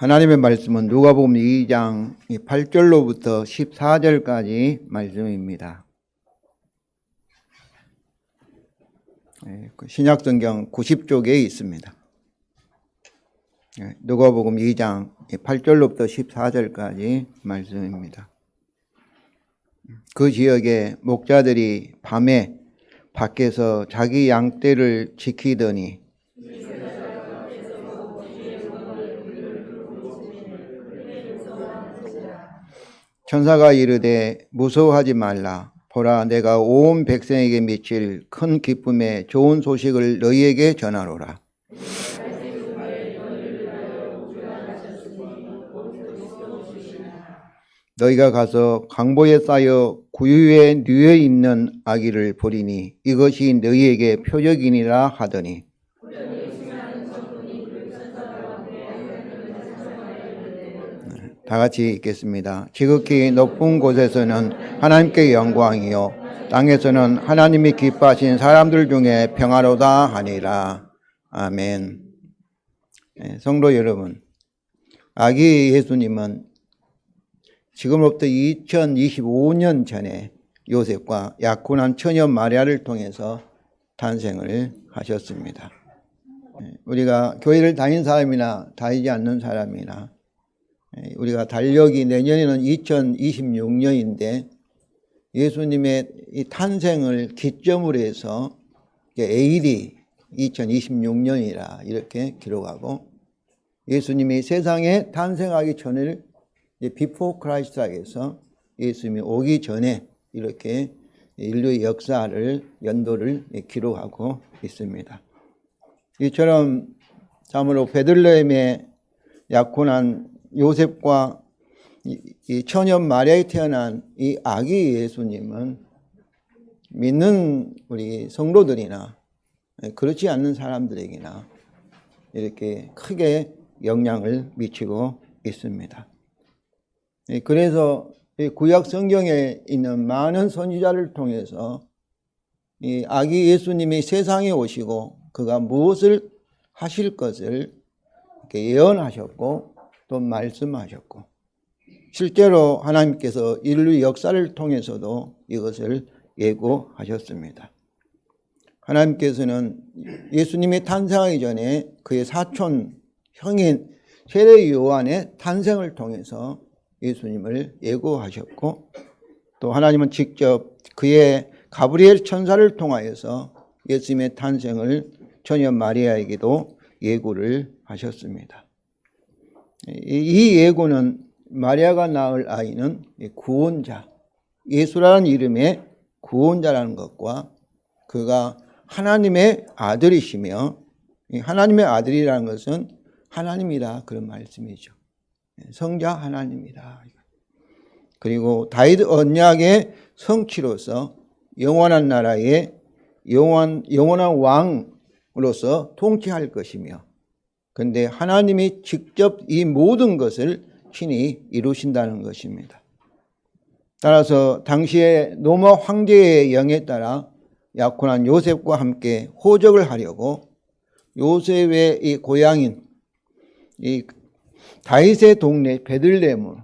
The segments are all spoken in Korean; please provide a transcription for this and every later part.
하나님의 말씀은 누가복음 2장 8절로부터 14절까지 말씀입니다. 예, 그 신약성경 90쪽에 있습니다. 예, 누가복음 2장 8절로부터 14절까지 말씀입니다. 그 지역에 목자들이 밤에 밖에서 자기 양떼를 지키더니 천사가 이르되 무서워하지 말라. 보라, 내가 온 백성에게 미칠 큰 기쁨의 좋은 소식을 너희에게 전하노라. 너희가 가서 강보에 쌓여 구유에 누워 있는 아기를 보리니 이것이 너희에게 표적이니라 하더니 다 같이 읽겠습니다. 지극히 높은 곳에서는 하나님께 영광이요 땅에서는 하나님이 기뻐하신 사람들 중에 평화로다 하니라. 아멘. 네, 성도 여러분, 아기 예수님은 지금으로부터 2025년 전에 요셉과 약혼한 처녀 마리아를 통해서 탄생을 하셨습니다. 네, 우리가 교회를 다닌 사람이나 다니지 않는 사람이나 예, 우리가 달력이 내년에는 2026년인데 예수님의 이 탄생을 기점으로 해서 AD 2026년이라 이렇게 기록하고 예수님이 세상에 탄생하기 전을 비포 크라이스트에서 예수님이 오기 전에 이렇게 인류의 역사를 연도를 기록하고 있습니다. 이처럼 참으로 베들레헴에 약혼한 요셉과 이 처녀 마리아에 태어난 이 아기 예수님은 믿는 우리 성도들이나 그렇지 않는 사람들에게나 이렇게 크게 영향을 미치고 있습니다. 그래서 구약 성경에 있는 많은 선지자를 통해서 이 아기 예수님이 세상에 오시고 그가 무엇을 하실 것을 예언하셨고 또 말씀하셨고 실제로 하나님께서 인류 역사를 통해서도 이것을 예고하셨습니다. 하나님께서는 예수님이 탄생하기 전에 그의 사촌 형인 세례 요한의 탄생을 통해서 예수님을 예고하셨고 또 하나님은 직접 그의 가브리엘 천사를 통하여서 예수님의 탄생을 처녀 마리아에게도 예고를 하셨습니다. 이 예고는 마리아가 낳을 아이는 구원자, 예수라는 이름의 구원자라는 것과 그가 하나님의 아들이시며 하나님의 아들이라는 것은 하나님이라 그런 말씀이죠. 성자 하나님이다. 그리고 다윗 언약의 성취로서 영원한 나라의 영원, 영원한 왕으로서 통치할 것이며 근데 하나님이 직접 이 모든 것을 친히 이루신다는 것입니다. 따라서 당시에 로마 황제의 영에 따라 약혼한 요셉과 함께 호적을 하려고 요셉의 이 고향인 이 다윗의 동네 베들레헴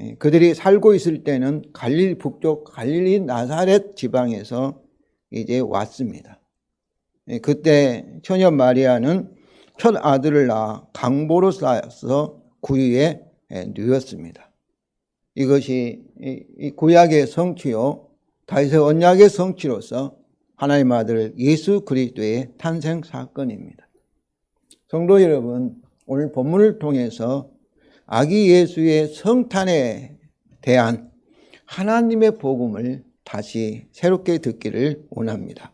예, 그들이 살고 있을 때는 갈릴 북쪽 갈릴리 나사렛 지방에서 이제 왔습니다. 예, 그때 처녀 마리아는 첫 아들을 낳아 강보로 쌓아서 구유에 누였습니다. 이것이 구약의 성취요 다윗의 언약의 성취로서 하나님 아들 예수 그리스도의 탄생 사건입니다. 성도 여러분, 오늘 본문을 통해서 아기 예수의 성탄에 대한 하나님의 복음을 다시 새롭게 듣기를 원합니다.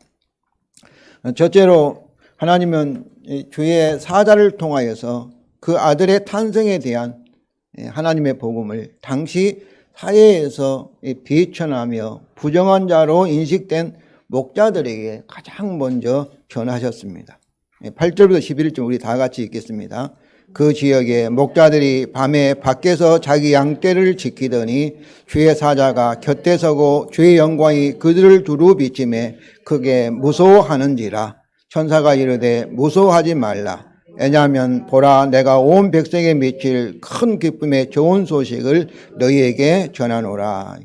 첫째로 하나님은 주의 사자를 통하여서 그 아들의 탄생에 대한 하나님의 복음을 당시 사회에서 비천하며 부정한 자로 인식된 목자들에게 가장 먼저 전하셨습니다. 8절부터 11절 우리 다 같이 읽겠습니다. 그 지역에 목자들이 밤에 밖에서 자기 양떼를 지키더니 주의 사자가 곁에 서고 주의 영광이 그들을 두루 비침에 크게 무서워하는지라 천사가 이르되 무서워하지 말라 왜냐하면 보라 내가 온 백성에 미칠 큰 기쁨의 좋은 소식을 너희에게 전하노라.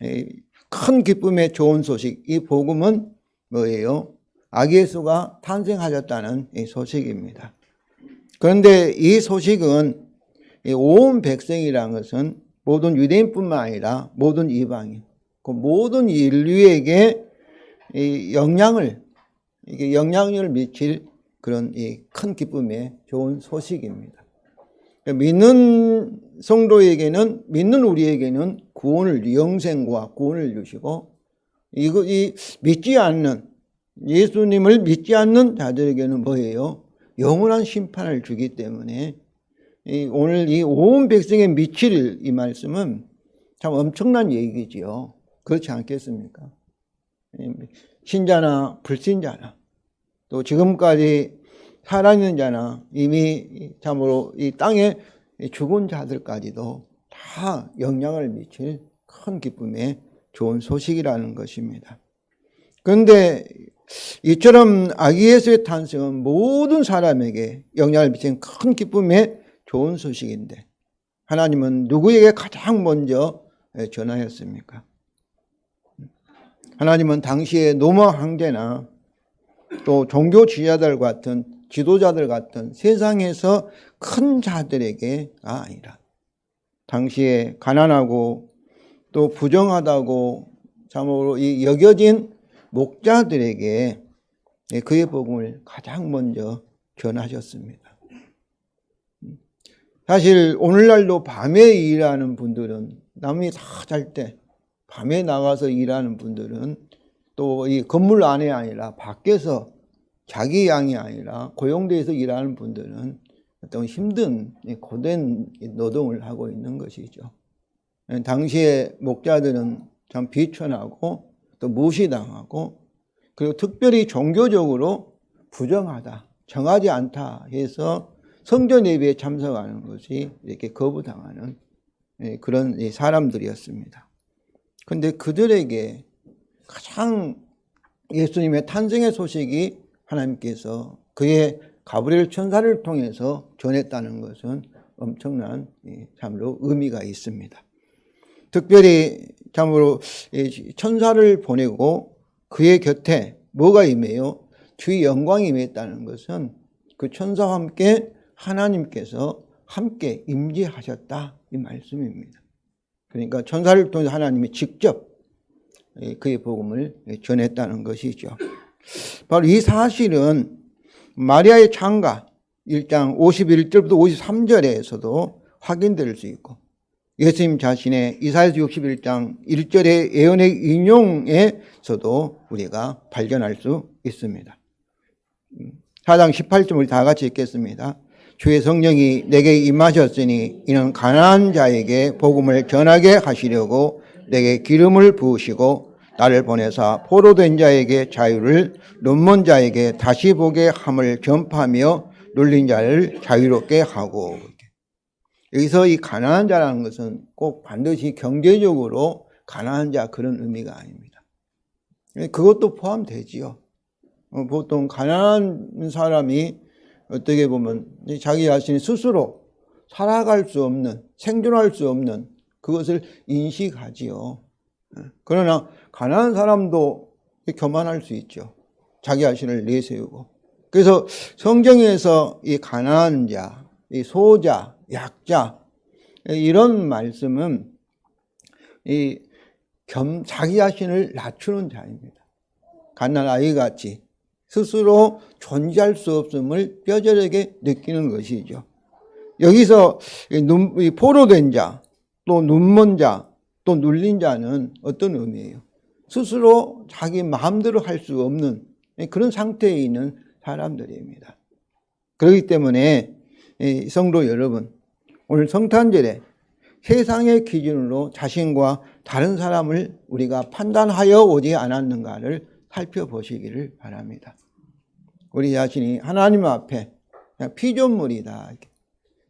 이큰 기쁨의 좋은 소식 이 복음은 뭐예요? 아기 예수가 탄생하셨다는 이 소식입니다. 그런데 이 소식은 이온 백성이라는 것은 모든 유대인뿐만 아니라 모든 이방인, 그 모든 인류에게 이 영향을 이게 영향력을 미칠 그런 이 큰 기쁨의 좋은 소식입니다. 믿는 성도에게는 믿는 우리에게는 구원을 영생과 구원을 주시고 이거 이 믿지 않는 예수님을 믿지 않는 자들에게는 뭐예요? 영원한 심판을 주기 때문에 이 오늘 이 온 백성에 미칠 이 말씀은 참 엄청난 얘기지요. 그렇지 않겠습니까? 신자나 불신자나 또 지금까지 살아있는 자나 이미 참으로 이 땅에 죽은 자들까지도 다 영향을 미칠 큰 기쁨의 좋은 소식이라는 것입니다. 그런데 이처럼 아기 예수의 탄생은 모든 사람에게 영향을 미치는 큰 기쁨의 좋은 소식인데 하나님은 누구에게 가장 먼저 전하였습니까? 하나님은 당시에 노마 황제나 또 종교 지자들 같은 지도자들 같은 세상에서 큰 자들에게가 아니라 당시에 가난하고 또 부정하다고 참으로 이 여겨진 목자들에게 그의 복음을 가장 먼저 전하셨습니다. 사실 오늘날도 밤에 일하는 분들은 남이 다 잘 때 밤에 나가서 일하는 분들은 또 이 건물 안에 아니라 밖에서 자기 양이 아니라 고용돼서 일하는 분들은 어떤 힘든 고된 노동을 하고 있는 것이죠. 당시에 목자들은 참 비천하고 또 무시당하고 그리고 특별히 종교적으로 부정하다, 정하지 않다 해서 성전 예배에 참석하는 것이 이렇게 거부당하는 그런 사람들이었습니다. 근데 그들에게 가장 예수님의 탄생의 소식이 하나님께서 그의 가브리엘 천사를 통해서 전했다는 것은 엄청난 참으로 의미가 있습니다. 특별히 참으로 천사를 보내고 그의 곁에 뭐가 임해요? 주의 영광이 임했다는 것은 그 천사와 함께 하나님께서 함께 임재하셨다 이 말씀입니다. 그러니까 천사를 통해 하나님이 직접 그의 복음을 전했다는 것이죠. 바로 이 사실은 마리아의 창가 1장 51절부터 53절에서도 확인될 수 있고 예수님 자신의 이사야서 61장 1절의 예언의 인용에서도 우리가 발견할 수 있습니다. 4장 18절 우리 다 같이 읽겠습니다. 주의 성령이 내게 임하셨으니 이는 가난한 자에게 복음을 전하게 하시려고 내게 기름을 부으시고 나를 보내사 포로된 자에게 자유를 눈먼 자에게 다시 보게 함을 전파하며 눌린 자를 자유롭게 하고 여기서 이 가난한 자라는 것은 꼭 반드시 경제적으로 가난한 자 그런 의미가 아닙니다. 그것도 포함되지요. 어, 보통 가난한 사람이 어떻게 보면 자기 자신이 스스로 살아갈 수 없는 생존할 수 없는 그것을 인식하지요. 예. 그러나 가난한 사람도 교만할 수 있죠. 자기 자신을 내세우고. 그래서 성경에서 이 가난한 자, 이 소자, 약자 이런 말씀은 이 겸, 자기 자신을 낮추는 자입니다. 갓난 아이 같이 스스로 존재할 수 없음을 뼈저리게 느끼는 것이죠. 여기서 눈, 포로된 자, 또 눈먼 자, 또 눌린 자는 어떤 의미예요? 스스로 자기 마음대로 할 수 없는 그런 상태에 있는 사람들입니다. 그렇기 때문에 성도 여러분, 오늘 성탄절에 세상의 기준으로 자신과 다른 사람을 우리가 판단하여 오지 않았는가를 살펴보시기를 바랍니다. 우리 자신이 하나님 앞에 피조물이다.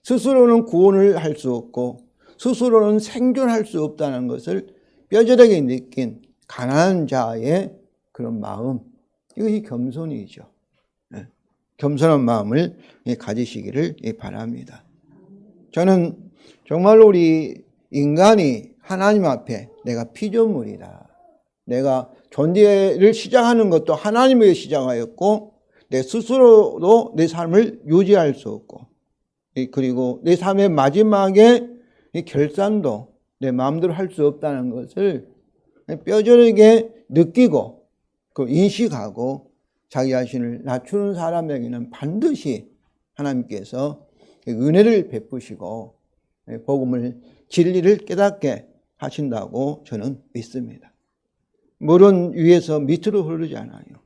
스스로는 구원을 할 수 없고 스스로는 생존할 수 없다는 것을 뼈저리게 느낀 가난한 자의 그런 마음 이것이 겸손이죠. 겸손한 마음을 예, 가지시기를 예, 바랍니다. 저는 정말로 우리 인간이 하나님 앞에 내가 피조물이다. 내가 존재를 시작하는 것도 하나님에 시작하였고 내 스스로도 내 삶을 유지할 수 없고 이- 그리고 내 삶의 마지막에 이 결산도 내 마음대로 할 수 없다는 것을 뼈저리게 느끼고 그 인식하고 자기 자신을 낮추는 사람에게는 반드시 하나님께서 은혜를 베푸시고 복음을 진리를 깨닫게 하신다고 저는 믿습니다. 물은 위에서 밑으로 흐르지 않아요.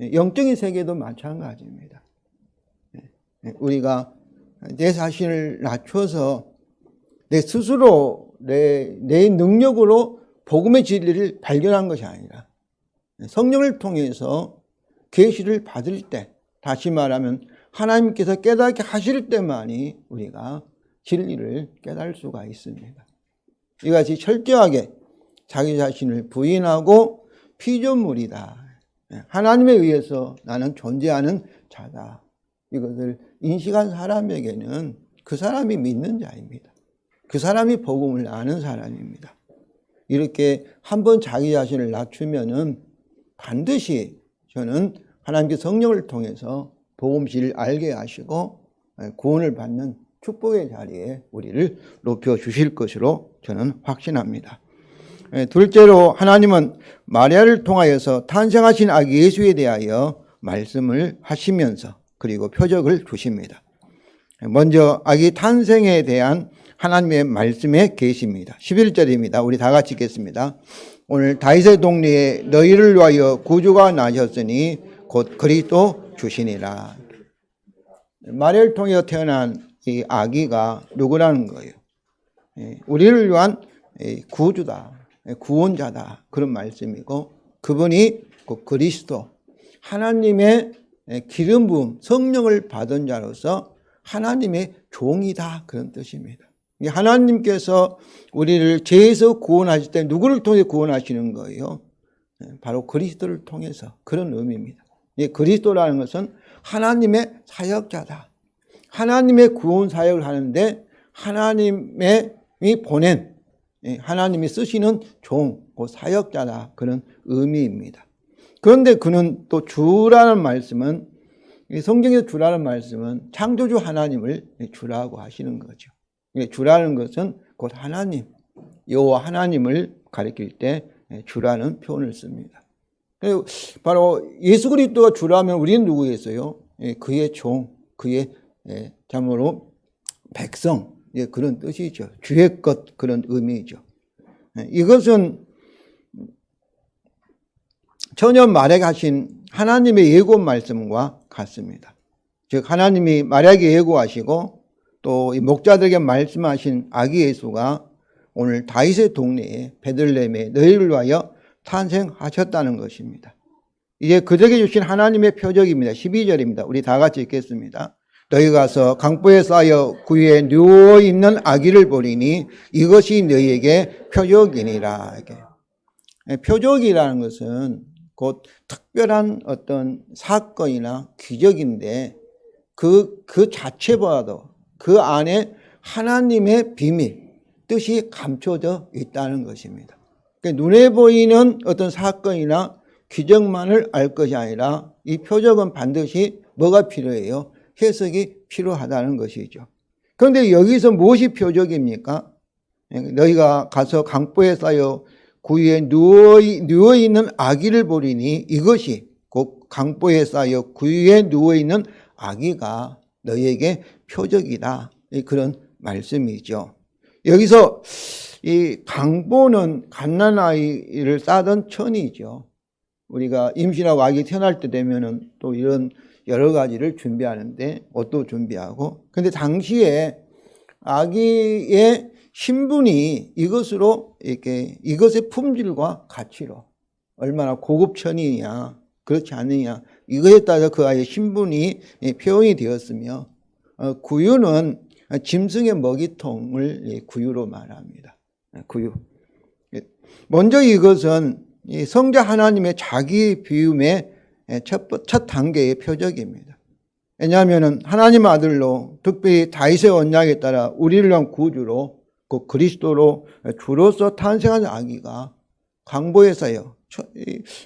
영적인 세계도 마찬가지입니다. 우리가 내 자신을 낮춰서 내 스스로 내, 내 능력으로 복음의 진리를 발견한 것이 아니라 성령을 통해서 계시를 받을 때 다시 말하면 하나님께서 깨닫게 하실 때만이 우리가 진리를 깨달을 수가 있습니다. 이같이 철저하게 자기 자신을 부인하고 피조물이다. 하나님에 의해서 나는 존재하는 자다. 이것을 인식한 사람에게는 그 사람이 믿는 자입니다. 그 사람이 복음을 아는 사람입니다. 이렇게 한 번 자기 자신을 낮추면은 반드시 저는 하나님께 성령을 통해서 복음실을 알게 하시고 구원을 받는 축복의 자리에 우리를 높여 주실 것으로 저는 확신합니다. 예, 둘째로 하나님은 마리아를 통하여서 탄생하신 아기 예수에 대하여 말씀을 하시면서 그리고 표적을 주십니다. 먼저 아기 탄생에 대한 하나님의 말씀의 계시입니다. 11절입니다. 우리 다 같이 읽겠습니다. 오늘 다윗의 동리에 너희를 위하여 구주가 나셨으니 곧 그리스도 주시니라. 마리아를 통해 태어난 이 아기가 누구라는 거예요? 예, 우리를 위한 구주다, 구원자다 그런 말씀이고 그분이 그 그리스도 하나님의 기름 부음 성령을 받은 자로서 하나님의 종이다 그런 뜻입니다. 하나님께서 우리를 죄에서 구원하실 때 누구를 통해 구원하시는 거예요? 바로 그리스도를 통해서 그런 의미입니다. 그리스도라는 것은 하나님의 사역자다. 하나님의 구원 사역을 하는데 하나님이 보낸 하나님이 쓰시는 종, 그 사역자다 그런 의미입니다. 그런데 그는 또 주라는 말씀은 성경에서 주라는 말씀은 창조주 하나님을 주라고 하시는 거죠. 주라는 것은 곧 하나님, 여호와 하나님을 가리킬 때 주라는 표현을 씁니다. 바로 예수 그리스도가 주라면 우리는 누구겠어요? 그의 종, 그의 참으로 백성 그런 뜻이죠. 주의 것 그런 의미죠. 이것은 전혀 말해가신 하나님의 예고 말씀과 같습니다. 즉 하나님이 말하게 예고하시고 또 목자들에게 말씀하신 아기 예수가 오늘 다윗의 동네에 베들레헴에 너희를 위하여 탄생하셨다는 것입니다. 이제 그들에게 주신 하나님의 표적입니다. 12절입니다. 우리 다 같이 읽겠습니다. 너희 가서 강보에 쌓여 구유에 누워 있는 아기를 보리니 이것이 너희에게 표적이니라. 이게 표적이라는 것은 곧 특별한 어떤 사건이나 기적인데 그, 그 자체보다도 그 안에 하나님의 비밀, 뜻이 감춰져 있다는 것입니다. 그러니까 눈에 보이는 어떤 사건이나 기적만을 알 것이 아니라 이 표적은 반드시 뭐가 필요해요? 해석이 필요하다는 것이죠. 그런데 여기서 무엇이 표적입니까? 너희가 가서 강보에 쌓여 구유에 누워, 누워 있는 아기를 보리니 이것이 곧 강보에 쌓여 구유에 누워 있는 아기가 너희에게 표적이다. 그런 말씀이죠. 여기서 이 강보는 갓난아이를 싸던 천이죠. 우리가 임신하고 아기 태어날 때 되면은 또 이런 여러 가지를 준비하는데 옷도 준비하고 근데 당시에 아기의 신분이 이것으로 이렇게 이것의 품질과 가치로 얼마나 고급 천이냐 그렇지 않느냐 이거에 따라 그 아이의 신분이 표현이 되었으며 구유는 짐승의 먹이통을 구유로 말합니다. 구유. 먼저 이것은 성자 하나님의 자기 비움의 첫, 첫 단계의 표적입니다. 왜냐하면은 하나님 아들로 특별히 다윗의 언약에 따라 우리를 위한 구주로 그 그리스도로 주로서 탄생한 아기가 강보에 쌓여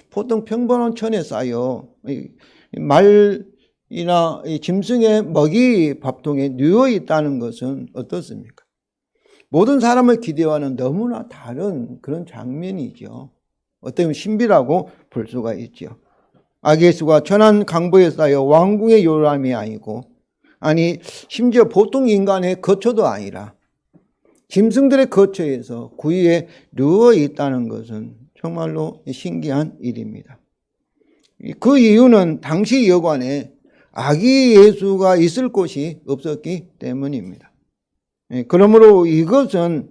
보통 평범한 천에 쌓여 이 말이나 이 짐승의 먹이 밥통에 누워 있다는 것은 어떻습니까? 모든 사람을 기대와는 너무나 다른 그런 장면이죠. 어떻게 보면 신비라고 볼 수가 있죠. 아기 예수가 천한 강보에 쌓여 왕궁의 요람이 아니고 아니 심지어 보통 인간의 거처도 아니라 짐승들의 거처에서 구유에 누워 있다는 것은 정말로 신기한 일입니다. 그 이유는 당시 여관에 아기 예수가 있을 곳이 없었기 때문입니다. 예, 그러므로 이것은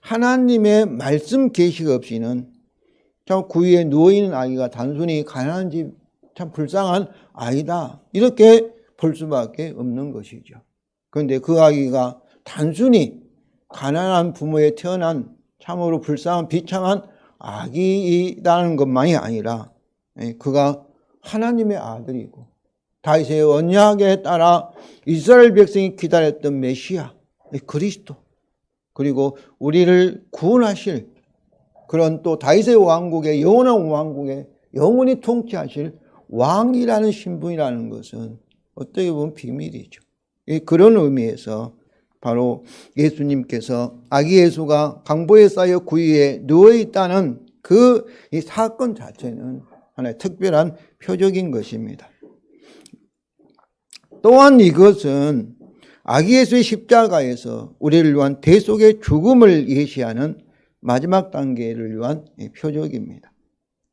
하나님의 말씀 계시가 없이는 참 구유에 누워 있는 아이가 단순히 가난한 집, 참 불쌍한 아이다. 이렇게 볼 수밖에 없는 것이죠. 그런데 그 아기가 단순히 가난한 부모에 태어난 참으로 불쌍한 비참한 아기이라는 것만이 아니라 예, 그가 하나님의 아들이고 다윗의 언약에 따라 이스라엘 백성이 기다렸던 메시아 예, 그리스도 그리고 우리를 구원하실 그런 또 다윗의 왕국의 영원한 왕국에 영원히 통치하실 왕이라는 신분이라는 것은 어떻게 보면 비밀이죠. 이 그런 의미에서 바로 예수님께서 아기 예수가 강보에 쌓여 구유에 누워 있다는 그이 사건 자체는 하나의 특별한 표적인 것입니다. 또한 이것은 아기 예수의 십자가에서 우리를 위한 대속의 죽음을 예시하는 마지막 단계를 위한 표적입니다.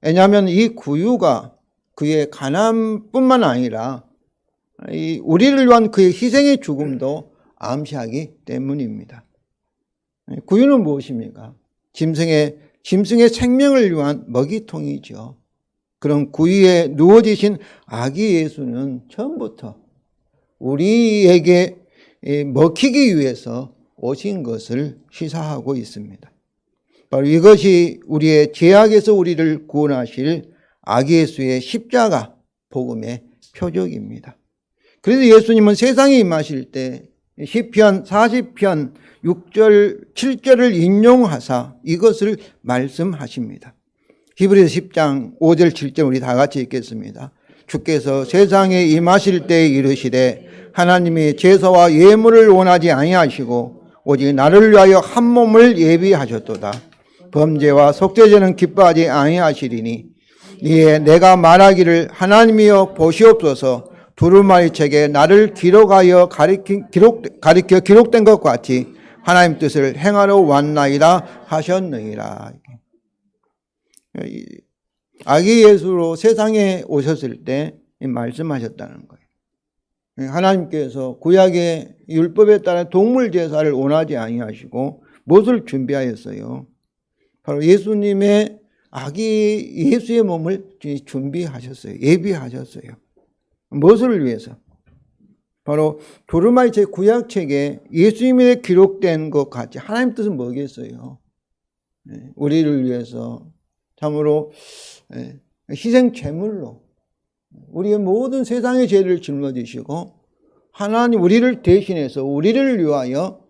왜냐하면 이 구유가 그의 가난뿐만 아니라 이 우리를 위한 그의 희생의 죽음도 암시하기 때문입니다. 구유는 무엇입니까? 짐승의 짐승의 생명을 위한 먹이통이죠. 그런 구유에 누워지신 아기 예수는 처음부터 우리에게 먹히기 위해서 오신 것을 시사하고 있습니다. 바로 이것이 우리의 죄악에서 우리를 구원하실 아기 예수의 십자가 복음의 표적입니다. 그래서 예수님은 세상에 임하실 때 시편 40편 6절 7절을 인용하사 이것을 말씀하십니다. 히브리서 10장 5절 7절 우리 다 같이 읽겠습니다. 주께서 세상에 임하실 때 이르시되 하나님이 제사와 예물을 원하지 아니하시고 오직 나를 위하여 한 몸을 예비하셨도다. 범죄와 속죄제는 기뻐하지 아니하시리니 이에 내가 말하기를 하나님이여 보시옵소서 두루마리 책에 나를 기록하여 가리키, 기록, 가리켜 기록된 것 같이 하나님 뜻을 행하러 왔나이다 하셨느니라. 아기 예수로 세상에 오셨을 때 말씀하셨다는 거예요. 하나님께서 구약의 율법에 따라 동물 제사를 원하지 아니하시고 무엇을 준비하였어요? 바로 예수님의 아기 예수의 몸을 준비하셨어요. 예비하셨어요. 무엇을 위해서? 바로 도르마이 제 구약책에 예수님에 기록된 것 같이 하나님 뜻은 뭐겠어요? 우리를 위해서 참으로 희생 제물로 우리의 모든 세상의 죄를 짊어지시고 하나님 우리를 대신해서 우리를 위하여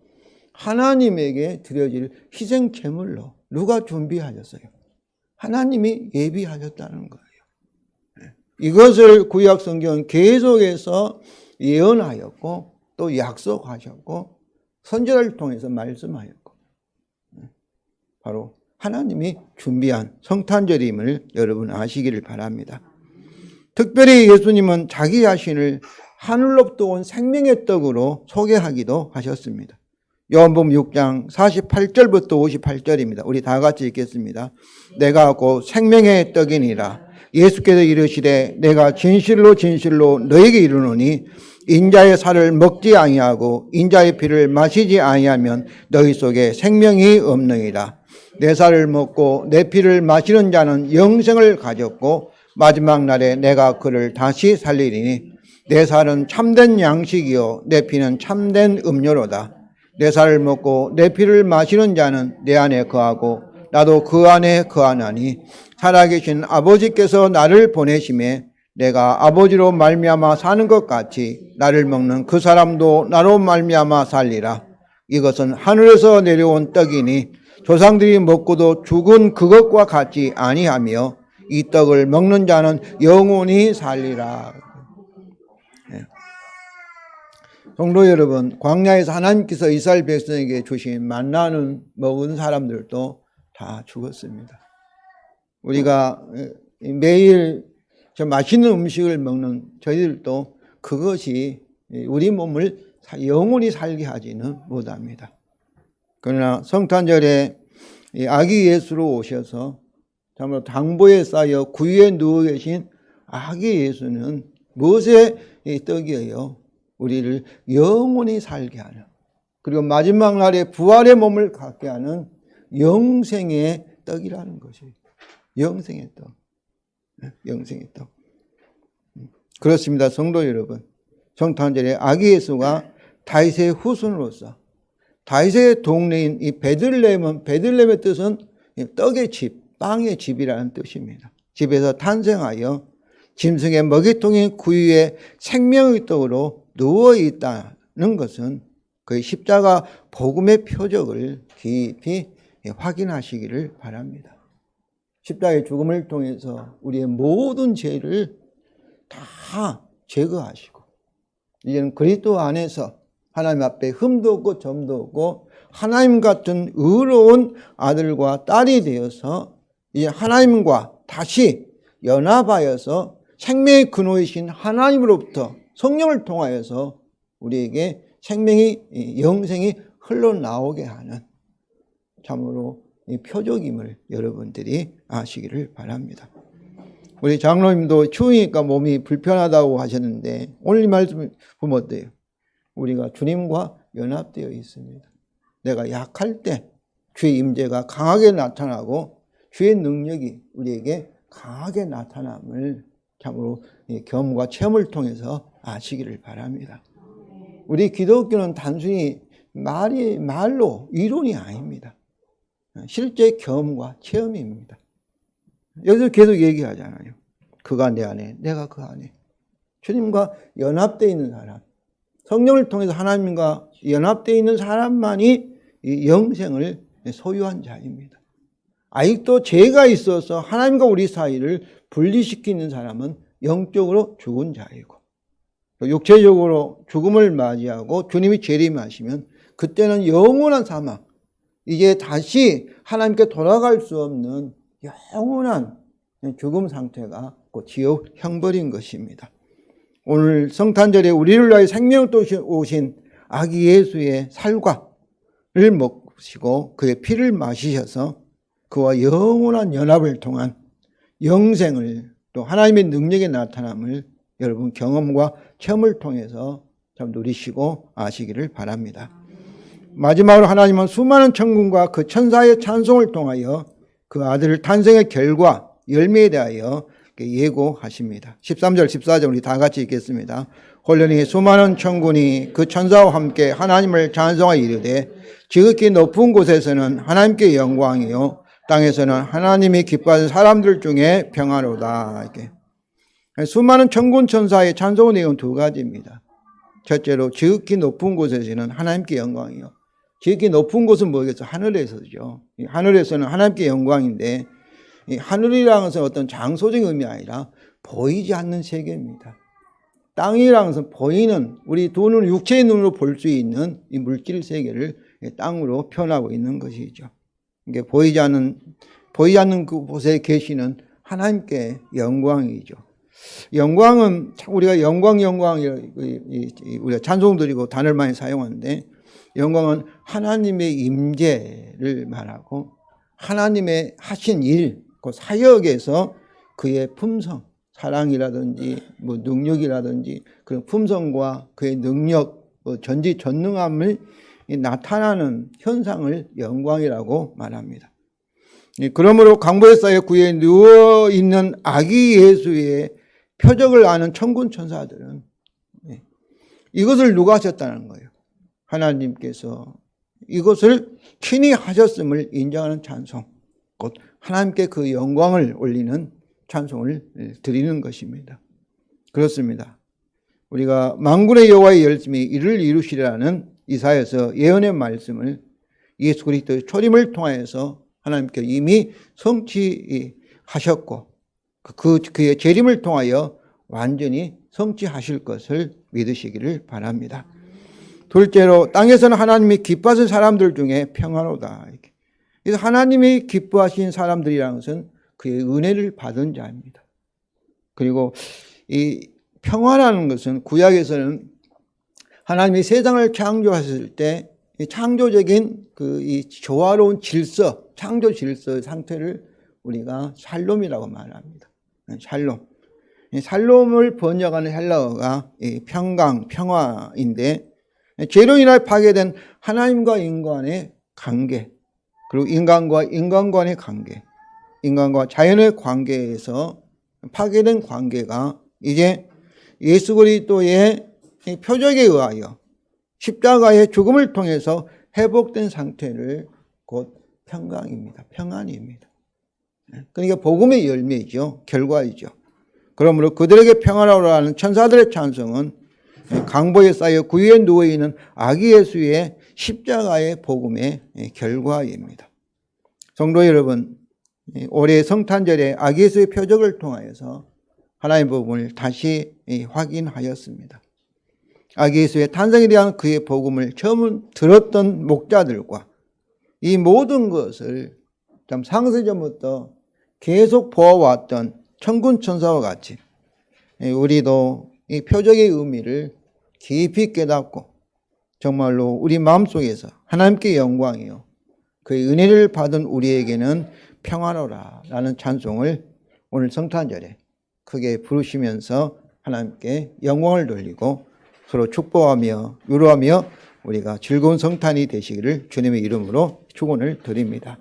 하나님에게 드려질 희생 제물로 누가 준비하셨어요? 하나님이 예비하셨다는 거예요. 이것을 구약 성경은 계속해서 예언하였고 또 약속하셨고 선지자를 통해서 말씀하였고 바로 하나님이 준비한 성탄절임을 여러분 아시기를 바랍니다. 특별히 예수님은 자기 자신을 하늘로부터 온 생명의 떡으로 소개하기도 하셨습니다. 요한복음 6장 48절부터 58절입니다. 우리 다 같이 읽겠습니다. 내가 곧 생명의 떡이니라. 예수께서 이르시되 내가 진실로 진실로 너에게 이르노니 인자의 살을 먹지 아니하고 인자의 피를 마시지 아니하면 너희 속에 생명이 없느니라. 내 살을 먹고 내 피를 마시는 자는 영생을 가졌고 마지막 날에 내가 그를 다시 살리리니 내 살은 참된 양식이요 내 피는 참된 음료로다. 내 살을 먹고 내 피를 마시는 자는 내 안에 거하고 나도 그 안에 거하나니 살아계신 아버지께서 나를 보내심에 내가 아버지로 말미암아 사는 것 같이 나를 먹는 그 사람도 나로 말미암아 살리라. 이것은 하늘에서 내려온 떡이니 조상들이 먹고도 죽은 그것과 같지 아니하며 이 떡을 먹는 자는 영원히 살리라. 예. 성도 여러분, 광야에서 하나님께서 이스라엘 백성에게 주신 만나는 먹은 사람들도 다 죽었습니다. 우리가 매일 저 맛있는 음식을 먹는 저희들도 그것이 우리 몸을 영원히 살게 하지는 못합니다. 그러나 성탄절에 아기 예수로 오셔서 참으로 당보에 쌓여 구유에 누워 계신 아기 예수는 무엇의 떡이에요? 우리를 영원히 살게 하는 그리고 마지막 날에 부활의 몸을 갖게 하는 영생의 떡이라는 것이 영생의 떡. 영생의 떡. 그렇습니다. 성도 여러분. 성탄절에 아기 예수가 다윗의 후손으로서 다윗의 동네인 이 베들레헴은 베들레헴의 뜻은 떡의 집, 빵의 집이라는 뜻입니다. 집에서 탄생하여 짐승의 먹이통인 구유에 생명의 떡으로 누워 있다는 것은 그 십자가 복음의 표적을 깊이 확인하시기를 바랍니다. 십자가의 죽음을 통해서 우리의 모든 죄를 다 제거하시고 이제는 그리스도 안에서 하나님 앞에 흠도 없고 점도 없고 하나님 같은 의로운 아들과 딸이 되어서 이제 하나님과 다시 연합하여서 생명의 근원이신 하나님으로부터 성령을 통하여서 우리에게 생명이 영생이 흘러나오게 하는 참으로 표적임을 여러분들이 아시기를 바랍니다. 우리 장로님도 추우니까 몸이 불편하다고 하셨는데 오늘 이 말씀 보면 어때요? 우리가 주님과 연합되어 있습니다. 내가 약할 때 주의 임재가 강하게 나타나고 주의 능력이 우리에게 강하게 나타남을 참으로 경험과 체험을 통해서 아시기를 바랍니다. 우리 기독교는 단순히 말이 말로 이론이 아닙니다. 실제 경험과 체험입니다. 여기서 계속 얘기하잖아요. 그가 내 안에, 내가 그 안에. 주님과 연합되어 있는 사람. 성령을 통해서 하나님과 연합되어 있는 사람만이 이 영생을 소유한 자입니다. 아직도 죄가 있어서 하나님과 우리 사이를 분리시키는 사람은 영적으로 죽은 자이고, 육체적으로 죽음을 맞이하고 주님이 재림하시면 그때는 영원한 사망, 이제 다시 하나님께 돌아갈 수 없는 영원한 죽음 상태가 곧 지옥 형벌인 것입니다. 오늘 성탄절에 우리를 위하여 생명을 오신 아기 예수의 살과를 먹으시고 그의 피를 마시셔서 그와 영원한 연합을 통한 영생을 또 하나님의 능력의 나타남을 여러분 경험과 체험을 통해서 참 누리시고 아시기를 바랍니다. 마지막으로 하나님은 수많은 천군과 그 천사의 찬송을 통하여 그 아들을 탄생의 결과 열매에 대하여 예고하십니다. 13절, 14절 우리 다 같이 읽겠습니다. 홀련히 수많은 천군이 그 천사와 함께 하나님을 찬송하여 이르되 지극히 높은 곳에서는 하나님께 영광이요 땅에서는 하나님이 기뻐하는 사람들 중에 평화로다. 이렇게 수많은 천군 천사의 찬송의 내용 두 가지입니다. 첫째로 지극히 높은 곳에서는 하나님께 영광이요 지극히 높은 곳은 뭐겠어? 하늘에서죠. 하늘에서는 하나님께 영광인데 하늘이라는 것은 어떤 장소적인 의미 아니라 보이지 않는 세계입니다. 땅이라는 것은 보이는 우리 두 눈, 육체의 눈으로 볼 수 있는 이 물질 세계를 땅으로 표현하고 있는 것이죠. 이게 보이지 않는 보이지 않는 그곳에 계시는 하나님께 영광이죠. 영광은 우리가 영광 영광 우리가 찬송 드리고 단어를 많이 사용하는데 영광은 하나님의 임재를 말하고 하나님의 하신 일, 그 사역에서 그의 품성, 사랑이라든지 뭐 능력이라든지 그런 품성과 그의 능력, 뭐 전지 전능함을 나타나는 현상을 영광이라고 말합니다. 그러므로 쌓여 구에 누워 있는 아기 예수의 표적을 아는 천군 천사들은 이것을 누가 하셨다는 거예요. 하나님께서 이것을 친히 하셨음을 인정하는 찬송, 곧 하나님께 그 영광을 올리는 찬송을 드리는 것입니다. 그렇습니다. 우리가 만군의 여호와의 열심히 이를 이루시리라는 이사에서 예언의 말씀을 예수 그리스도의 초림을 통하여서 하나님께 이미 성취하셨고 그 그의 재림을 통하여 완전히 성취하실 것을 믿으시기를 바랍니다. 둘째로 땅에서는 하나님이 기뻐하신 사람들 중에. 이렇게. 그래서 하나님이 기뻐하신 사람들이라는 것은 그의 은혜를 받은 자입니다. 그리고 이 평화라는 것은 구약에서는 하나님이 세상을 창조하셨을 때이 창조적인 그 이 조화로운 질서, 창조 질서의 상태를 우리가 샬롬이라고 말합니다. 샬롬. 이 샬롬을 번역하는 헬라어가 이 평강, 평화인데 죄로 인하여 파괴된 하나님과 인간의 관계, 그리고 인간과 인간 간의 관계, 인간과 자연의 관계에서 파괴된 관계가 이제 예수 그리스도의 이 표적에 의하여 십자가의 죽음을 통해서 회복된 상태를 곧 평강입니다. 평안입니다. 그러니까 복음의 열매이죠. 결과이죠. 그러므로 그들에게 평안하라는 천사들의 찬성은 강보에 쌓여 구유에 누워있는 아기 예수의 십자가의 복음의 결과입니다. 성도 여러분, 올해 성탄절에 아기 예수의 표적을 통하여서 하나님의 복음을 다시 확인하였습니다. 아기 예수의 탄생에 대한 그의 복음을 처음 들었던 목자들과 이 모든 것을 참 상세전부터 계속 보아왔던 천군 천사와 같이 우리도 이 표적의 의미를 깊이 깨닫고 정말로 우리 마음속에서 하나님께 영광이요. 그의 은혜를 받은 우리에게는 평안하라 라는 찬송을 오늘 성탄절에 크게 부르시면서 하나님께 영광을 돌리고 서로 축복하며 위로하며 우리가 즐거운 성탄이 되시기를 주님의 이름으로 축원을 드립니다.